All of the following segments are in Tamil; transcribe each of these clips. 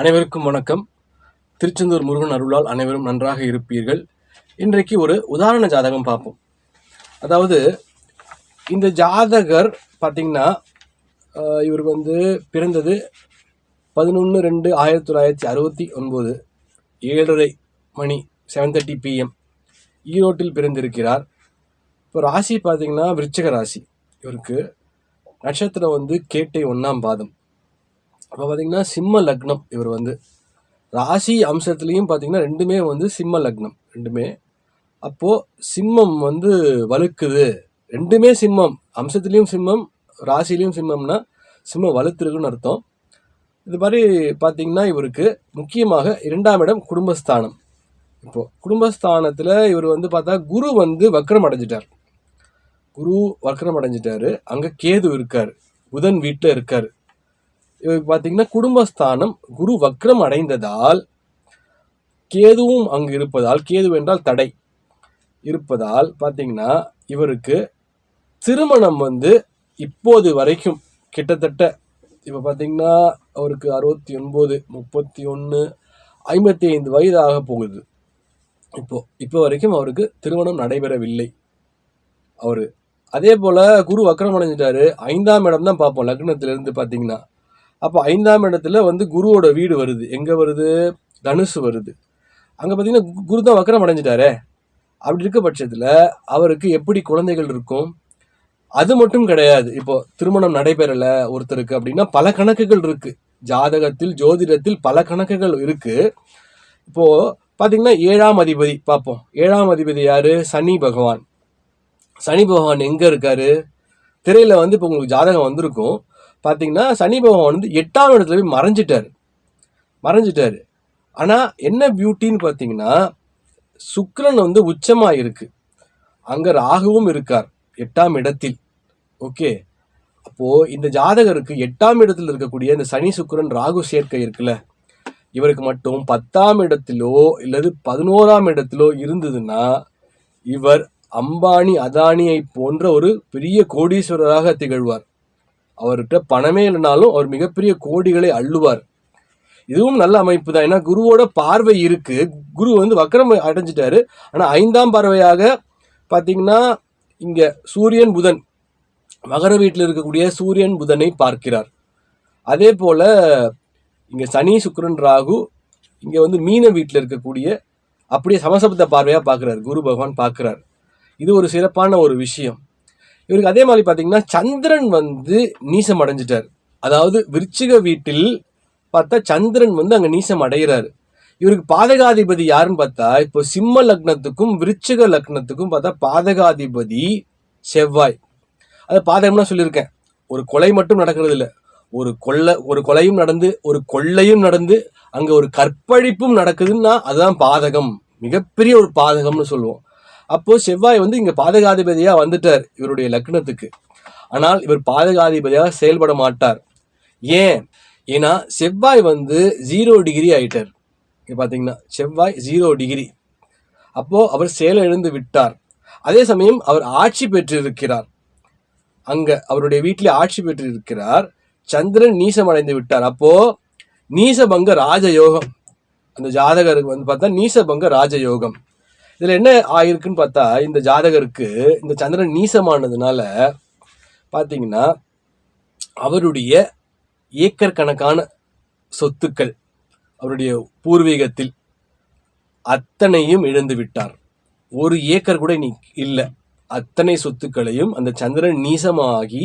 அனைவருக்கும் வணக்கம். திருச்செந்தூர் முருகன் அருளால் அனைவரும் நன்றாக இருப்பீர்கள். இன்றைக்கு ஒரு உதாரண ஜாதகம் பார்ப்போம். அதாவது இந்த ஜாதகர் பார்த்தீங்கன்னா இவர் வந்து பிறந்தது பதினொன்று ரெண்டு ஆயிரத்தி தொள்ளாயிரத்தி அறுபத்தி ஒன்பது ஏழரை மணி செவன் தேர்ட்டி பிஎம் ஈரோட்டில் பிறந்திருக்கிறார். இப்போ ராசி பார்த்தீங்கன்னா விருச்சிக ராசி. இவருக்கு நட்சத்திரம் வந்து கேட்டை ஒன்றாம் பாதம். அப்போ பார்த்தீங்கன்னா சிம்ம லக்னம் இவர் வந்து. ராசி அம்சத்துலேயும் பார்த்தீங்கன்னா ரெண்டுமே வந்து சிம்ம லக்னம். ரெண்டுமே. அப்போது சிம்மம் வந்து வலுக்குது. ரெண்டுமே சிம்மம். அம்சத்துலேயும் சிம்மம் ராசிலையும் சிம்மம்னா சிம்மம் வலுத்துருக்குன்னு அர்த்தம். இது மாதிரி பார்த்தீங்கன்னா இவருக்கு முக்கியமாக இரண்டாம் இடம் குடும்பஸ்தானம். இப்போது குடும்பஸ்தானத்தில் இவர் வந்து பார்த்தா குரு வந்து வக்ரம் அடைஞ்சிட்டார். குரு வக்ரம் அடைஞ்சிட்டாரு. அங்கே கேது இருக்கார். புதன் வீட்டில் இருக்கார். பார்த்தீங்கன்னா குடும்பஸ்தானம் குரு வக்ரம் அடைந்ததால் கேதுவும் அங்கு இருப்பதால் கேது என்றால் தடை இருப்பதால் பார்த்தீங்கன்னா இவருக்கு திருமணம் வந்து இப்போது வரைக்கும் கிட்டத்தட்ட இப்போ பார்த்தீங்கன்னா அவருக்கு அறுபத்தி ஒன்பது முப்பத்தி ஒன்று ஐம்பத்தி ஐந்து வயதாக போகுது. இப்போ இப்போ வரைக்கும் அவருக்கு திருமணம் நடைபெறவில்லை. அவர். அதே போல் குரு வக்ரம் அடைஞ்சிட்டாரு. ஐந்தாம் இடம் தான் பார்ப்போம். லக்னத்திலிருந்து பார்த்தீங்கன்னா அப்போ ஐந்தாம் இடத்துல வந்து குருவோட வீடு வருது. எங்கே வருது? தனுசு வருது. அங்கே பார்த்தீங்கன்னா கு- குரு தான் வக்கரம் அடைஞ்சிட்டாரே. அப்படி இருக்க பட்சத்தில் அவருக்கு எப்படி குழந்தைகள் இருக்கும்? அது மட்டும் கிடையாது. இப்போ திருமணம் நடைபெறலை ஒருத்தருக்கு அப்படின்னா பல கணக்குகள் இருக்குது ஜாதகத்தில் ஜோதிடத்தில் பல கணக்குகள் இருக்குது இப்போது பார்த்தீங்கன்னா ஏழாம் அதிபதி பார்ப்போம் ஏழாம் அதிபதி யார்? சனி பகவான். சனி பகவான் எங்கே இருக்காரு? திரையில் வந்து இப்போ உங்களுக்கு ஜாதகம் வந்திருக்கும். பார்த்தீங்கன்னா சனி பகவான் வந்து எட்டாம் இடத்துல போய் மறைஞ்சிட்டார். மறைஞ்சிட்டார். ஆனால் என்ன பியூட்டின்னு பார்த்தீங்கன்னா சுக்ரன் வந்து உச்சமாக இருக்குது அங்கே ராகுவும் இருக்கார் எட்டாம் இடத்தில். ஓகே? அப்போது இந்த ஜாதகருக்கு எட்டாம் இடத்தில் இருக்கக்கூடிய இந்த சனி சுக்ரன் ராகு சேர்க்கை இருக்குல்ல. இவருக்கு மட்டும் பத்தாம் இடத்திலோ இல்லது பதினோராம் இடத்திலோ இருந்ததுன்னா இவர் அம்பானி அதானியை போன்ற ஒரு பெரிய கோடீஸ்வரராக திகழ்வார். அவர்கிட்ட பணமே இல்லைனாலும் அவர் மிகப்பெரிய கோடிகளை அள்ளுவார். இதுவும் நல்ல அமைப்பு தான். ஏன்னா குருவோட பார்வை இருக்கு. குரு வந்து வக்கரம் அடைஞ்சிட்டாரு. ஆனால் ஐந்தாம் பார்வையாக பார்த்தீங்கன்னா இங்கே சூரியன் புதன். மகர வீட்டில் இருக்கக்கூடிய சூரியன் புதனை பார்க்கிறார். அதே போல் இங்கே சனி சுக்கரன் ராகு இங்கே வந்து மீன வீட்டில் இருக்கக்கூடிய அப்படியே சமசப்த பார்வையாக பார்க்குறாரு. குரு பகவான் பார்க்குறார். இது ஒரு சிறப்பான ஒரு விஷயம். இவருக்கு அதே மாதிரி பார்த்தீங்கன்னா சந்திரன் வந்து நீசம் அடைஞ்சிட்டார். அதாவது விருச்சிக வீட்டில் பார்த்தா சந்திரன் வந்து அங்கே நீசம் அடைகிறாரு. இவருக்கு பாதகாதிபதி யாருன்னு பார்த்தா இப்போ சிம்ம லக்னத்துக்கும் விருச்சிக லக்னத்துக்கும் பார்த்தா பாதகாதிபதி செவ்வாய். அது பாதகம்னா சொல்லியிருக்கேன். ஒரு கொலை மட்டும் நடக்கிறது இல்லை ஒரு கொள்ளை ஒரு கொலையும் நடந்து ஒரு கொள்ளையும் நடந்து அங்கே ஒரு கற்பழிப்பும் நடக்குதுன்னா அதுதான் பாதகம். மிகப்பெரிய ஒரு பாதகம்னு சொல்லுவோம். அப்போ செவ்வாய் வந்து இங்க பாதகாதிபதியா வந்துட்டார் இவருடைய லக்னத்துக்கு. ஆனால் இவர் பாதகாதிபதியாக செயல்பட மாட்டார். ஏன்? ஏன்னா செவ்வாய் வந்து ஜீரோ டிகிரி ஆயிட்டார். இங்கே பார்த்தீங்கன்னா செவ்வாய் ஜீரோ டிகிரி அப்போ அவர் செயலிழந்து விட்டார். அதே சமயம் அவர் ஆட்சி பெற்றிருக்கிறார். அங்க அவருடைய வீட்டில் ஆட்சி பெற்றிருக்கிறார். சந்திரன் நீசம் அடைந்து விட்டார். அப்போ நீசபங்க ராஜயோகம். அந்த ஜாதகருக்கு வந்து பார்த்தா நீசபங்க ராஜயோகம். இதில் என்ன ஆயிருக்குன்னு பார்த்தா இந்த ஜாதகருக்கு இந்த சந்திரன் நீசமானதுனால பார்த்தீங்கன்னா அவருடைய ஏக்கர் கணக்கான சொத்துக்கள் அவருடைய பூர்வீகத்தில் அத்தனையும் இழந்து விட்டார். ஒரு ஏக்கர் கூட நீ இல்லை. அத்தனை சொத்துக்களையும் அந்த சந்திரன் நீசமாகி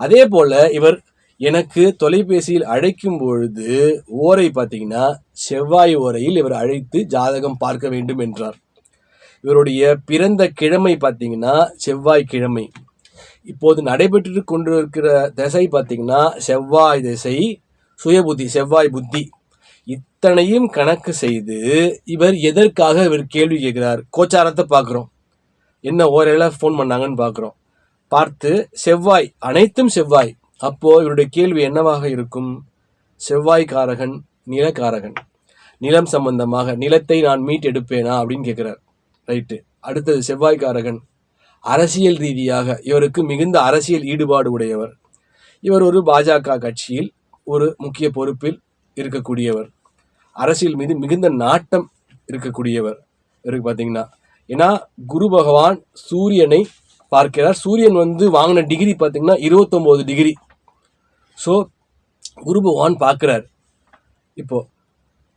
அதே போல இவர் எனக்கு தொலைபேசியில் அழைக்கும் பொழுது ஓரை பார்த்தீங்கன்னா செவ்வாய் ஓரையில் இவர் அழைத்து ஜாதகம் பார்க்க வேண்டும் என்றார். இவருடைய பிறந்த கிழமை பார்த்தீங்கன்னா செவ்வாய் கிழமை இப்போது நடைபெற்று கொண்டிருக்கிற திசை பார்த்தீங்கன்னா செவ்வாய் திசை சுயபுத்தி செவ்வாய் புத்தி. இத்தனையும் கணக்கு செய்து இவர் எதற்காக இவர் கேள்வி கேட்கிறார்? கோச்சாரத்தை பார்க்குறோம். என்ன ஓரையில ஃபோன் பண்ணாங்கன்னு பார்க்குறோம். பார்த்து செவ்வாய் அனைத்தும் செவ்வாய். அப்போது இவருடைய கேள்வி என்னவாக இருக்கும்? செவ்வாய்க்காரகன் நிலக்காரகன். நிலம் சம்பந்தமாக நிலத்தை நான் மீட்டெடுப்பேனா அப்படின்னு கேட்குறார். ரைட்டு. அடுத்தது செவ்வாய்க்காரகன். அரசியல் ரீதியாக இவருக்கு மிகுந்த அரசியல் ஈடுபாடு உடையவர். இவர் ஒரு பாஜக கட்சியில் ஒரு முக்கிய பொறுப்பில் இருக்கக்கூடியவர். அரசியல் மீது மிகுந்த நாட்டம் இருக்கக்கூடியவர். இவருக்கு பார்த்தீங்கன்னா ஏன்னா குரு பகவான் சூரியனை பார்க்கிறார். சூரியன் வந்து வாங்கின டிகிரி பார்த்தீங்கன்னா இருபத்தொம்போது டிகிரி. ஸோ குரு பகவான் பார்க்குறார். இப்போது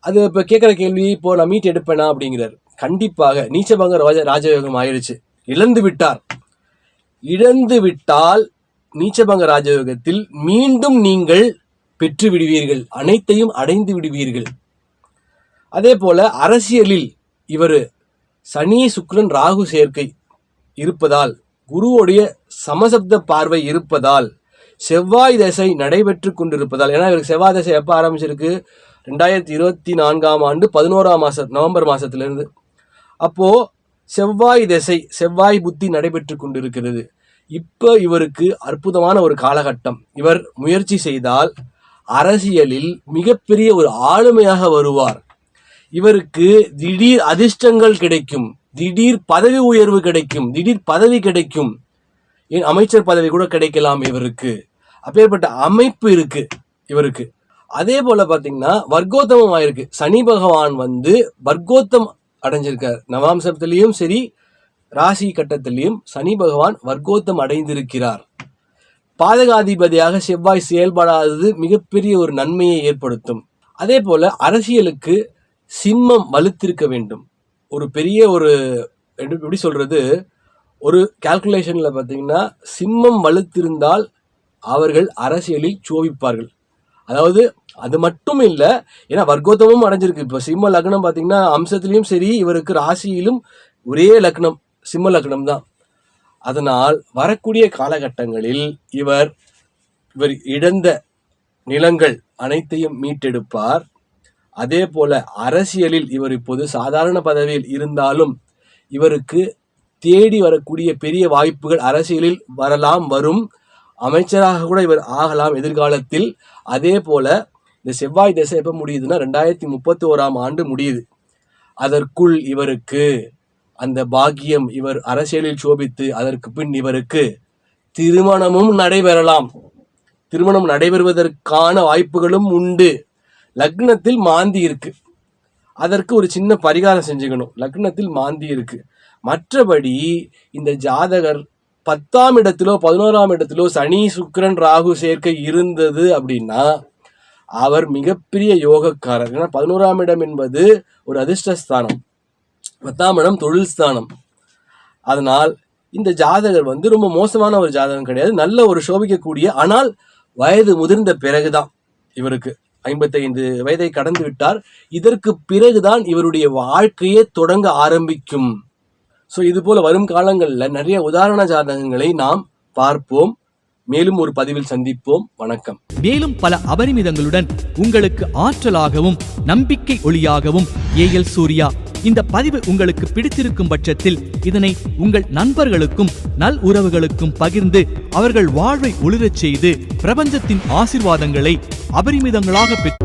அது இப்போ கேட்குற கேள்வி இப்போது நான் மீட் எடுப்பேனா? அப்படிங்கிறார். கண்டிப்பாக நீச்சபங்க ராஜ ராஜயோகம் ஆயிடுச்சு. இழந்து விட்டார். இழந்து விட்டால் நீச்சபங்க ராஜயோகத்தில் மீண்டும் நீங்கள் பெற்று விடுவீர்கள். அனைத்தையும் அடைந்து விடுவீர்கள். அதே போல அரசியலில் இவர் சனி சுக்ரன் ராகு சேர்க்கை இருப்பதால் குருவுடைய சமசப்த பார்வை இருப்பதால் செவ்வாய் தசை நடைபெற்று கொண்டிருப்பதால் ஏன்னா இவருக்கு செவ்வாய் தசை எப்போ ஆரம்பிச்சிருக்கு? ரெண்டாயிரத்தி இருபத்தி நான்காம் ஆண்டு பதினோராம் மாதம் நவம்பர் மாதத்துலேருந்து அப்போ செவ்வாய் திசை செவ்வாய் புத்தி நடைபெற்று கொண்டிருக்கிறது. இப்போ இவருக்கு அற்புதமான ஒரு காலகட்டம். இவர் முயற்சி செய்தால் அரசியலில் மிகப்பெரிய ஒரு ஆளுமையாக வருவார். இவருக்கு திடீர் அதிர்ஷ்டங்கள் கிடைக்கும் திடீர் பதவி உயர்வு கிடைக்கும் திடீர் பதவி கிடைக்கும். ஏன் அமைச்சர் பதவி கூட கிடைக்கலாம் இவருக்கு. அப்பேற்பட்ட அமைப்பு இருக்கு இவருக்கு. அதே போல பார்த்தீங்கன்னா வர்க்கோத்தமம் ஆயிருக்கு. சனி பகவான் வந்து வர்க்கோத்தம் அடைஞ்சிருக்கார். நவாம்சத்திலையும் சரி ராசி கட்டத்திலையும் சனி பகவான் வர்க்கோத்தம் அடைந்திருக்கிறார். பாதகாதிபதியாக செவ்வாய் செயல்படாதது மிகப்பெரிய ஒரு நன்மையை ஏற்படுத்தும். அதே போல அரசியலுக்கு சிம்மம் வலுத்திருக்க வேண்டும். ஒரு பெரிய ஒரு எப்படி எப்படி சொல்றது ஒரு கால்குலேஷன்ல பார்த்தீங்கன்னா சிம்மம் வலுத்திருந்தால் அவர்கள் அரசியலில் சோபிப்பார்கள். அதாவது அது மட்டும் இல்லை ஏன்னா வர்க்கோத்தமும் அடைஞ்சிருக்கு. இப்போ சிம்ம லக்னம் பார்த்தீங்கன்னா அம்சத்திலையும் சரி இவருக்கு ராசியிலும் ஒரே லக்னம் சிம்ம லக்னம் தான். அதனால் வரக்கூடிய காலகட்டங்களில் இவர் இவர் இழந்த நிலங்கள் அனைத்தையும் மீட்டெடுப்பார். அதே போல அரசியலில் இவர் இப்போது சாதாரண பதவியில் இருந்தாலும் இவருக்கு தேடி வரக்கூடிய பெரிய வாய்ப்புகள் அரசியலில் வரலாம் வரும். அமைச்சராக கூட இவர் ஆகலாம் எதிர்காலத்தில். அதே போல இந்த செவ்வாய் திசை எப்போ முடியுதுன்னா ரெண்டாயிரத்தி முப்பத்தி ஓராம் ஆண்டு முடியுது. அதற்குள் இவருக்கு அந்த பாக்கியம் இவர் அரசியலில் சோபித்து அதற்கு பின் இவருக்கு திருமணமும் நடைபெறலாம். திருமணம் நடைபெறுவதற்கான வாய்ப்புகளும் உண்டு. லக்னத்தில் மாந்தி இருக்கு. அதற்கு ஒரு சின்ன பரிகாரம் செஞ்சுக்கணும். லக்னத்தில் மாந்தி இருக்கு. மற்றபடி இந்த ஜாதகர் பத்தாம் இடத்திலோ பதினோராம் இடத்திலோ சனி சுக்கிரன் ராகு சேர்க்கை இருந்தது அப்படின்னா அவர் மிகப்பெரிய யோகக்காரர். ஏன்னா பதினோராம் இடம் என்பது ஒரு அதிர்ஷ்டஸ்தானம். பத்தாம் இடம் தொழில் ஸ்தானம் அதனால் இந்த ஜாதகர் வந்து ரொம்ப மோசமான ஒரு ஜாதகம் கிடையாது. நல்ல ஒரு சோபிக்கக்கூடிய ஆனால் வயது முதிர்ந்த பிறகுதான் இவருக்கு. ஐம்பத்தைந்து வயதை கடந்து விட்டார். இதற்கு பிறகுதான் இவருடைய வாழ்க்கையே தொடங்க ஆரம்பிக்கும். ஸோ இது போல வரும் காலங்களில் நிறைய உதாரண ஜாதகங்களை நாம் பார்ப்போம். மேலும் ஒரு பதிவில் சந்திப்போம். வணக்கம். மேலும் பல அபரிமிதங்களுடன் உங்களுக்கு ஆற்றலாகவும் நம்பிக்கை ஒளியாகவும் ஏஎல் சூர்யா இந்த பதிவு உங்களுக்கு பிடித்திருக்கும் பட்சத்தில் இதனை உங்கள் நண்பர்களுக்கும் நல் உறவுகளுக்கும் பகிர்ந்து அவர்கள் வாழ்வை ஒளிரச் செய்து பிரபஞ்சத்தின் ஆசிர்வாதங்களை அபரிமிதங்களாக பெற்று